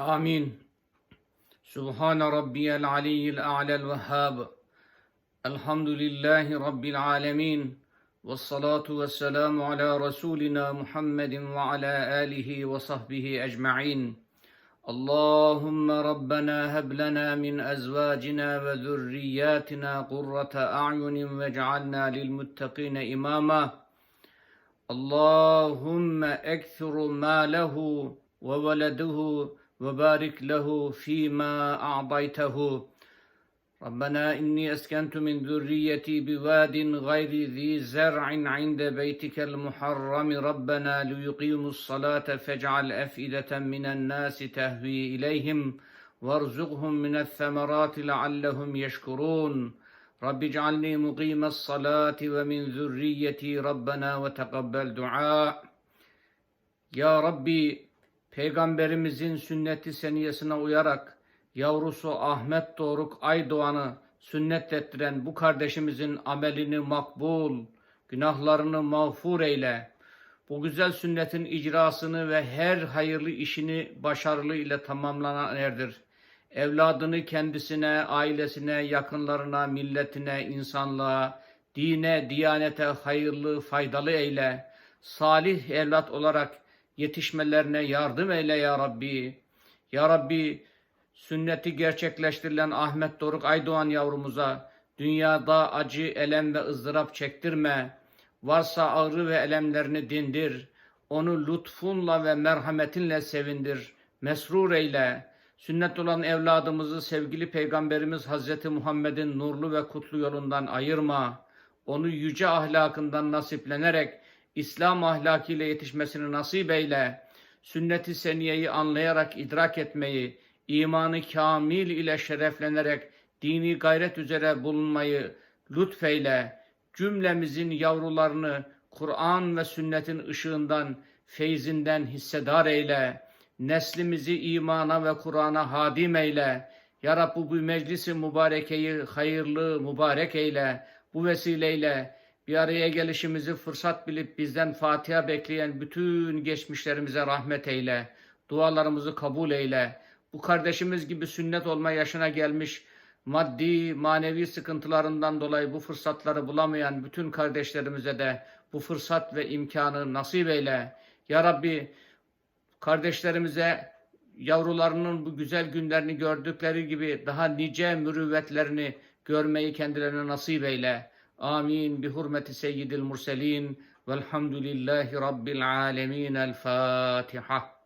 آمين. سبحان ربي العلي الأعلى الوهاب. الحمد لله رب العالمين. والصلاة والسلام على رسولنا محمد وعلى آله وصحبه أجمعين. اللهم ربنا هب لنا من أزواجنا وذرياتنا قرة أعين واجعلنا للمتقين إماما. اللهم أكثر ماله وولده وبارك له فيما أعطيته. ربنا إني أسكنت من ذريتي بواد غير ذي زرع عند بيتك المحرم. ربنا ليقيموا الصلاة فاجعل أفئدة من الناس تهوي إليهم وارزقهم من الثمرات لعلهم يشكرون. رب اجعلني مقيم الصلاة ومن ذريتي ربنا وتقبل دعاء. Ya Rabbi Peygamberimizin sünneti seniyesine uyarak yavrusu Ahmet Doruk Aydoğan'ı sünnet ettiren bu kardeşimizin amelini makbul, günahlarını mağfur eyle. Bu güzel sünnetin icrasını ve her hayırlı işini başarılı ile tamamlanan erdir. Evladını kendisine, ailesine, yakınlarına, milletine, insanlığa, dine, diyanete hayırlı, faydalı eyle. Salih evlat olarak yetişmelerine yardım eyle ya Rabbi. Ya Rabbi sünneti gerçekleştirilen Ahmet Doruk Aydoğan yavrumuza dünyada acı, elem ve ızdırap çektirme. Varsa ağrı ve elemlerini dindir. Onu lütfunla ve merhametinle sevindir. Mesrur eyle. Sünnet olan evladımızı sevgili Peygamberimiz Hazreti Muhammed'in nurlu ve kutlu yolundan ayırma. Onu yüce ahlakından nasiplenerek İslam ahlakıyla yetişmesini nasip eyle. Sünnet-i seniyeyi anlayarak idrak etmeyi, imanı kamil ile şereflenerek dini gayret üzere bulunmayı lütfeyle. Cümlemizin yavrularını Kur'an ve sünnetin ışığından, feyzinden hissedar eyle. Neslimizi imana ve Kur'an'a hadim eyle. Ya Rabbi bu meclisi mübarekeyi hayırlı, mübarek eyle. Bu vesileyle bir araya gelişimizi fırsat bilip bizden Fatiha bekleyen bütün geçmişlerimize rahmet eyle. Dualarımızı kabul eyle. Bu kardeşimiz gibi sünnet olma yaşına gelmiş, maddi, manevi sıkıntılarından dolayı bu fırsatları bulamayan bütün kardeşlerimize de bu fırsat ve imkanı nasip eyle. Ya Rabbi kardeşlerimize yavrularının bu güzel günlerini gördükleri gibi daha nice mürüvvetlerini görmeyi kendilerine nasip eyle. آمين بحرمة سيد المرسلين والحمد لله رب العالمين الفاتحة.